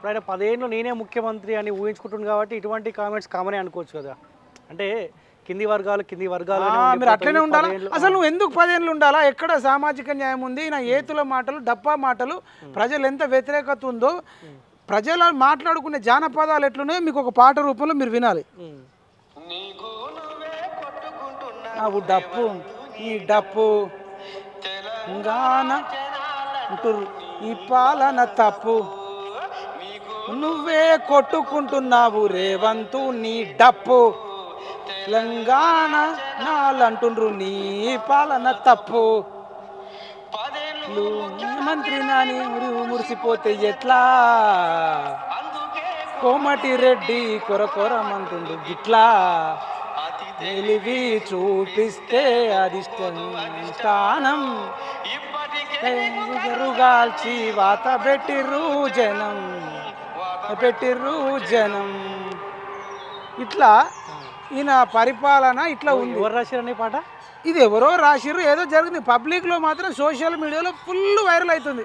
ఇప్పుడు ఆయన పదేళ్ళు నేనే ముఖ్యమంత్రి అని ఊహించుకుంటుంది కాబట్టి ఇటువంటి కామెంట్స్ కామనే అనుకోవచ్చు కదా. అంటే కింది వర్గాలు కింది వర్గాలు ఆ, మీరు అట్లనే ఉండాలా? అసలు నువ్వు ఎందుకు పదేళ్ళు ఉండాలా? ఎక్కడ సామాజిక న్యాయం ఉంది? నా ఏతుల మాటలు డప్పా మాటలు ప్రజలు ఎంత వ్యతిరేకత ఉందో ప్రజలు మాట్లాడుకునే జానపదాలు ఎట్లున్నాయో మీకు ఒక పాట రూపంలో మీరు వినాలి. డప్పు ఈ డప్పు. ఈ పాలన తప్పు. నువ్వే కొట్టుకుంటున్నావు రేవంతు నీ డప్పు. తెలంగాణ నాలంటుండ్రు నీ పాలన తప్పు. మంత్రి నాని మురిసిపోతే ఎట్లా? కోమటి రెడ్డి కొర కొర మంటుండు గిట్లా. తెలివి చూపిస్తే అది స్థానం. గాల్చి వాత పెట్టిర్రు జనం. పెట్టిర్రు జనం. ఇట్లా ఈయన పరిపాలన ఇట్లా ఉంది. ఎవరు రాశారని పాట? ఇది ఎవరో రాసిర్రు ఏదో జరిగింది. పబ్లిక్లో మాత్రం సోషల్ మీడియాలో ఫుల్ వైరల్ అవుతుంది.